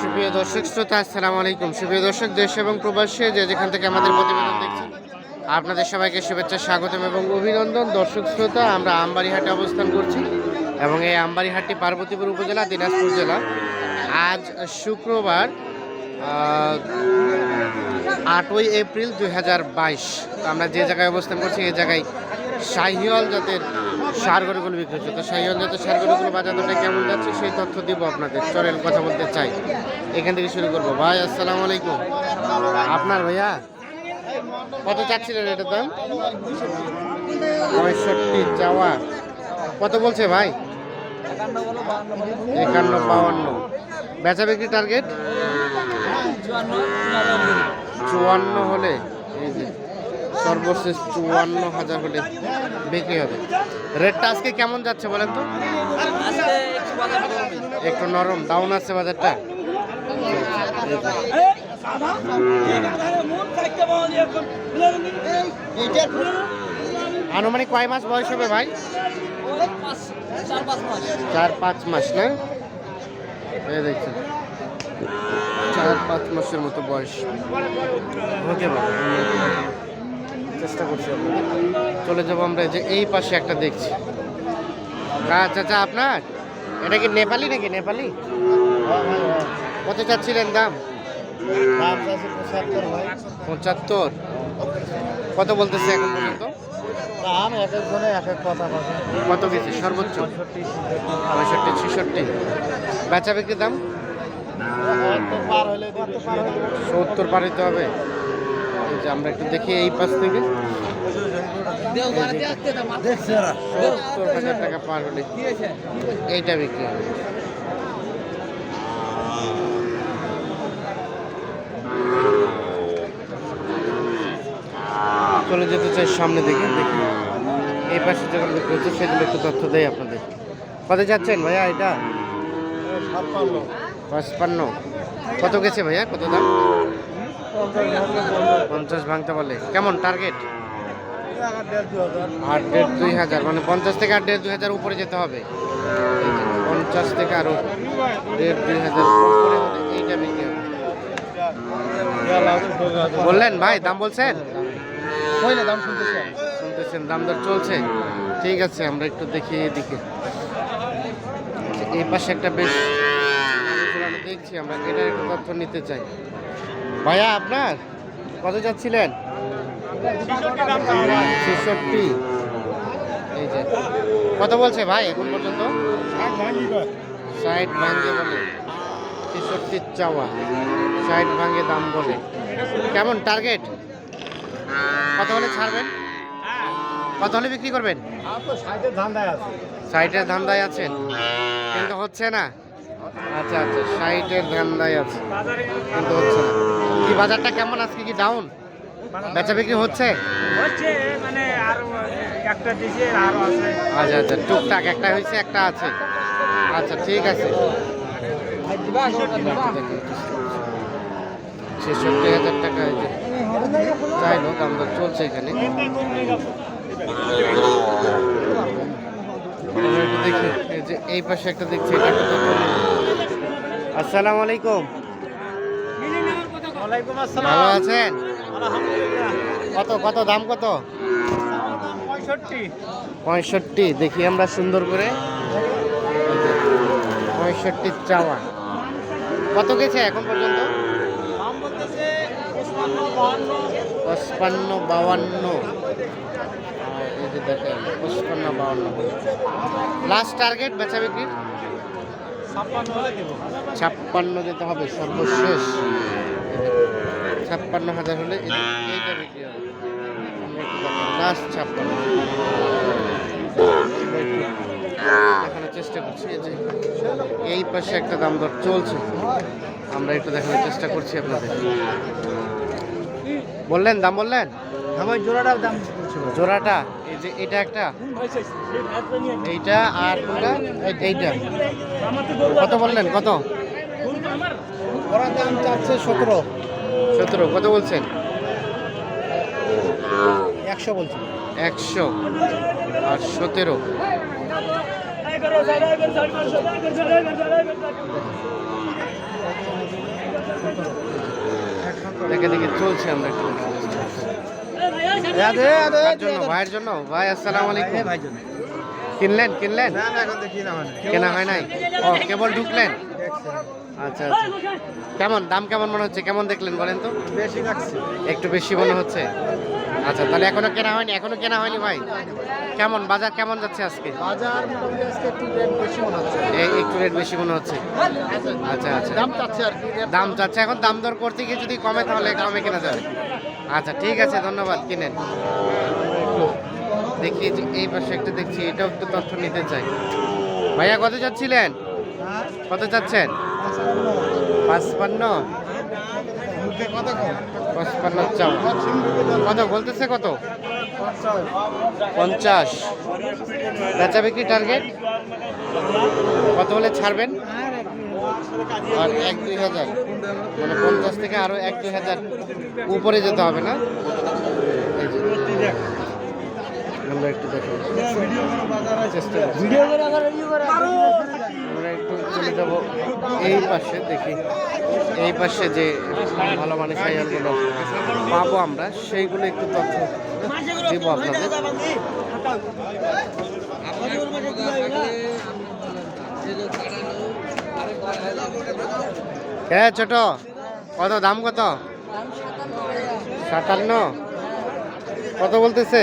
সুপ্রিয় দর্শক, শ্রোতা, আসসালামু আলাইকুম। সুপ্রিয় দর্শক, দেশ এবং প্রবাসী যে যেখান থেকে আমাদের প্রতিবেদন দেখছেন, আপনাদের সবাইকে শুভেচ্ছা, স্বাগতম এবং অভিনন্দন। দর্শক, শ্রোতা, আমরা আমবাড়িহাটে অবস্থান করছি এবং এই আমবাড়িহাটটি পার্বতীপুর উপজেলা, দিনাজপুর জেলা। আজ শুক্রবার আটই এপ্রিল দুই হাজার বাইশ। আমরা যে জায়গায় অবস্থান করছি, এই জায়গায় শাহিওয়াল জাতের সার বিক্রি হচ্ছে। তো শাহিওয়াল জাতের সার গরুগুলো বাজার দরটা কেমন যাচ্ছে সেই তথ্য দিব আপনাদের। চলেন কথা বলতে চাই। এখান থেকে শুরু করব। ভাই, আসসালামু আলাইকুম। আপনার ভাইয়া? কত চাচ্ছিলেন এটার দাম? পঁয়ষট্টি চাওয়া। কত বলছে ভাই? একান্ন বাউান্ন। বেচা বিক্রি টার্গেট চুয়ান্ন হলে। সর্বশেষ চুয়ান্ন হাজার হলে বিক্রি হবে। রেটটা আজকে কেমন যাচ্ছে বলেন তো? একটু নরম ডাউন আছে বাজারটা। আনুমানিক কয় মাস বয়স হবে ভাই? চার পাঁচ মাস, না? এই দেখছেন। চার পাঁচ মাসের মতো বয়স। হতে পারে চেষ্টা করছি চলে যাব আমরা যে এই পাশে একটা দেখছি। আচ্ছা আচ্ছা আপনার? এটা কি নেপালি নাকি? নেপালি? কত চাচ্ছিলেন দাম? পঁচাত্তর। কত বলতেছে এখন পর্যন্ত? এক এক এক কথা কত গেছে সর্বোচ্চ? পঁয়ষট্টি, ছেষট্টি। বেচা বিক্রির দাম? সত্তর পার হইতে হবে। যে আমরা একটু দেখি এই পাশ থেকে। সত্তর হাজার টাকা পার হলে এইটা বিক্রি হবে। চলে যেতে চাই সামনে দিকে দেখি। এই পাশে যখন বিক্রি হচ্ছে সেগুলো একটু তথ্য দেয় আপনাদের। কত যাচ্ছেন ভাইয়া এটা? পঁচপান্ন। কত গেছে ভাইয়া? কত দাম? পঞ্চাশ ভাঙতে বলে। কেমন টার্গেট আট দেড় দুই হাজার মানে পঞ্চাশ থেকে আট দেড় দুই হাজার উপরে যেতে হবে। পঞ্চাশ থেকে আরও দেড় দুই হাজার উপরে হলে এইটা বিক্রি হবে। বললেন ভাই দাম বলছেন? দাম শুনতেছে শুনতেছেন দাম দর চলছে? ঠিক আছে আমরা একটু দেখি এদিকে। এই পাশে একটা বেশ দেখছি আমরা এটার একটু তথ্য নিতে চাই। ভাইয়া আপনার? কত যাচ্ছিলেন? ছেষট্টি। এই যে কত বলছে ভাই এখন পর্যন্ত? ষাট ভাঙ্গে বলে। ছেষট্টির চাওয়া ষাট ভাঙ্গে দাম বলে। কেমন টার্গেট কত হলে ছাড়বেন? কত হলে বিক্রি করবেন? সাইটের ধান্দায় আছেন। কিন্তু হচ্ছে না। আচ্ছা আচ্ছা সাইটের ধান্দায় আছে কিন্তু হচ্ছে না। কি বাজারটা কেমন আজকে কি ডাউন বেচা বিক্রি হচ্ছে? মানে আর একটা দিছে আছে। আচ্ছা আচ্ছা টুকটাক একটা হয়েছে একটা আছে। আচ্ছা ঠিক আছে। ছেষট্টি হাজার টাকা এই যে চাইলো দাম দর চলছে এখানে। আমরা দেখি এই পাশে একটা দেখছি এটা। আসসালামু আলাইকুম। ওয়ালাইকুম ভালো আছেন? কত কত দাম কত? পঁয়ষট্টি। দেখি আমরা সুন্দর করে। পঁয়ষট্টি চাওয়া। কত গেছে এখন পর্যন্ত? পঁচপান্ন বাউান্ন এই যে দেখেন পঁচপান্ন বাউান্ন লাস্ট টার্গেট বেচা বিক্রির? ছাপ্পান্ন যেতে হবে সর্বশেষ। ছাপ্পান্ন হাজার হলে এই- এইটা বিক্রি হবে। লাস্ট ছাপ্পান্ন। দেখানোর চেষ্টা করছি এই যে এই পাশে একটা দাম দর চলছে। আমরা একটু দেখানোর চেষ্টা করছি আপনাদের। বললেন দাম বললেন? আমার জোড়াটার দাম জোড়াটা? যে এটা একটা এইটা আর কোনটা? এই- এইটা। কত বললেন? কত? ওরা দাম চাচ্ছে সতেরো। সতেরো। কত বলছেন? একশো বলছিল একশো আর সতেরো। দেখে দেখে চলছে আমরা একটু ভাইয়ের জন্য ভাই আসসালামু আলাইকুম। কিনলেন কিনলেন? কেনা হয় নাই? ও কেবল ঢুকলেন? আচ্ছা আচ্ছা। কেমন দাম কেমন মনে হচ্ছে? কেমন দেখলেন বলেন তো? বেশি লাগছে। একটু বেশি মনে হচ্ছে? আচ্ছা তাহলে এখনও কেনা হয়নি এখনও কেনা হয়নি ভাই? কেমন বাজার কেমন যাচ্ছে আজকে? বাজার মোটামুটি আজকে একটু রেট বেশি মনে হচ্ছে। একটু রেট বেশি মনে হচ্ছে? আচ্ছা আচ্ছা। দাম চাচ্ছে আর দাম চাচ্ছে। এখন দাম দর করতে গিয়ে যদি কমে তাহলে কমে কেনা যাবে। আচ্ছা ঠিক আছে, ধন্যবাদ, কিনেন। দেখি এই পাশে একটা দেখছি, এটাও একটু তথ্য নিতে চাই। ভাইয়া, কত চাচ্ছিলেন? কত চাচ্ছেন? পাঁচপান্ন? পাঁচপান্ন চাও। কত, বলতেছে কত? পঞ্চাশ। বেচা বিক্রি টার্গেট কত হলে ছাড়বেন? আর এক দুই হাজার। মানে পঞ্চাশ থেকে আরও এক দুই হাজার উপরে যেতে হবে না? আমরা একটু দেখি আমরা একটু চলে যাব এই পাশে দেখি। এই পাশে যে ভালো মানের সাইকেলগুলো পাবো আমরা সেইগুলো একটু তথ্য দিব আপনাদের। হ্যাঁ ছোট? কত, দাম কত? সাতান্ন। কত বলতেছে?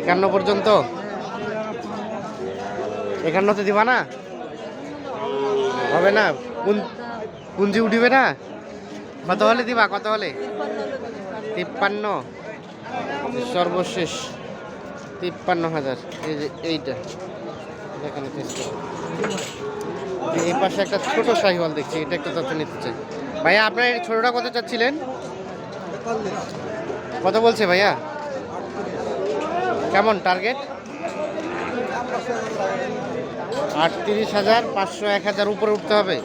একান্ন পর্যন্ত। একান্ন তো দিবা না? হবে না? পুঞ্জি উঠিবে না? কত হলে দিবা? কত হলে? তিপ্পান্ন। সর্বশেষ তিপ্পান্ন হাজার। এই যে এইটা। এই পাশে একটা ছোট শাহিওয়াল দেখছি, এটা একটা তথ্য নিতে চাই। ভাইয়া, আপনার ছোটটা কত চাচ্ছিলেন? কত বলছে ভাইয়া? কেমন টার্গেট আটত্রিশ হাজার পাঁচশো এক হাজার উপরে উঠতে হবে।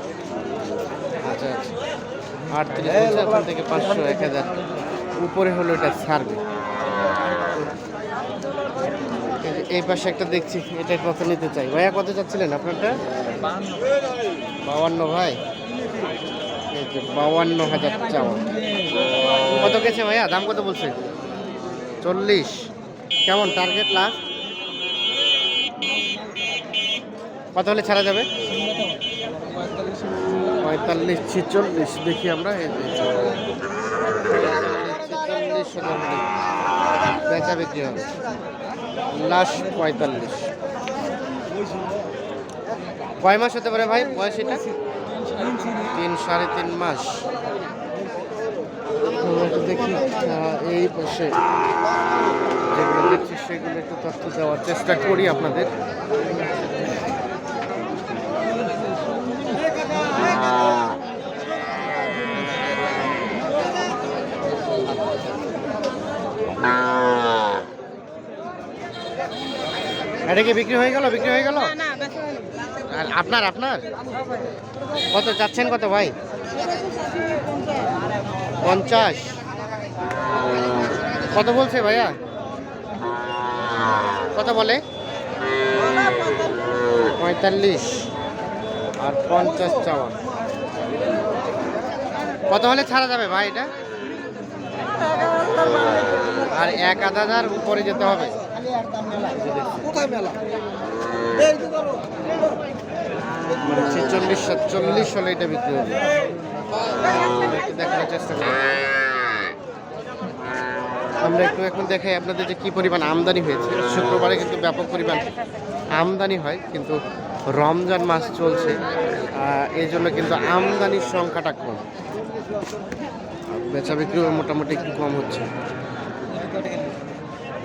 আচ্ছা আচ্ছা। আটত্রিশ হাজার থেকে পাঁচশো এক হাজার। উপরে হলো এটা ছাড়বে এই পাশে একটা দেখছি, এটা কত নিতে চাই? ভাইয়া, কত চাচ্ছিলেন আপনারটা? বাউান্ন, ভাই। বাউান্ন হাজার চাওয়া। কত গেছে ভাইয়া? দাম কত বলছে? চল্লিশ। কেমন টার্গেট লাস্ট কত হলে ছাড়া যাবে? পঁয়তাল্লিশ, ছিচল্লিশ। দেখি আমরা বেচা বিক্রি হবে। লাস্ট পঁয়তাল্লিশ। কয় মাস হতে পারে ভাই বয়স এটা? তিন সাড়ে তিন মাস। দেখি এই পাশে যেগুলো দেখছি সেগুলো একটু তথ্য দেওয়ার চেষ্টা করি আপনাদের। এটা কি বিক্রি হয়ে গেল? বিক্রি হয়ে গেল? আর আপনার আপনার? কত চাচ্ছেন কত ভাই? পঞ্চাশ। কত বলছে ভাইয়া? কত বলে? পঁয়তাল্লিশ। আর পঞ্চাশ চাওয়া। কত হলে ছাড়া যাবে ভাই এটা? আর এক আধ হাজার উপরে যেতে হবে। কোথায় মেলা? মানে ছেচল্লিশ, সাতচল্লিশ এটা বিক্রি হবে। দেখার চেষ্টা করি। আমরা একটু এখন দেখাই আপনাদের যে কি পরিমাণ আমদানি হয়েছে। শুক্রবারে কিন্তু ব্যাপক পরিমাণ আমদানি হয়, কিন্তু রমজান মাস চলছে এই জন্য কিন্তু আমদানির সংখ্যাটা কম। বেচা বিক্রিও মোটামুটি একটু কম হচ্ছে।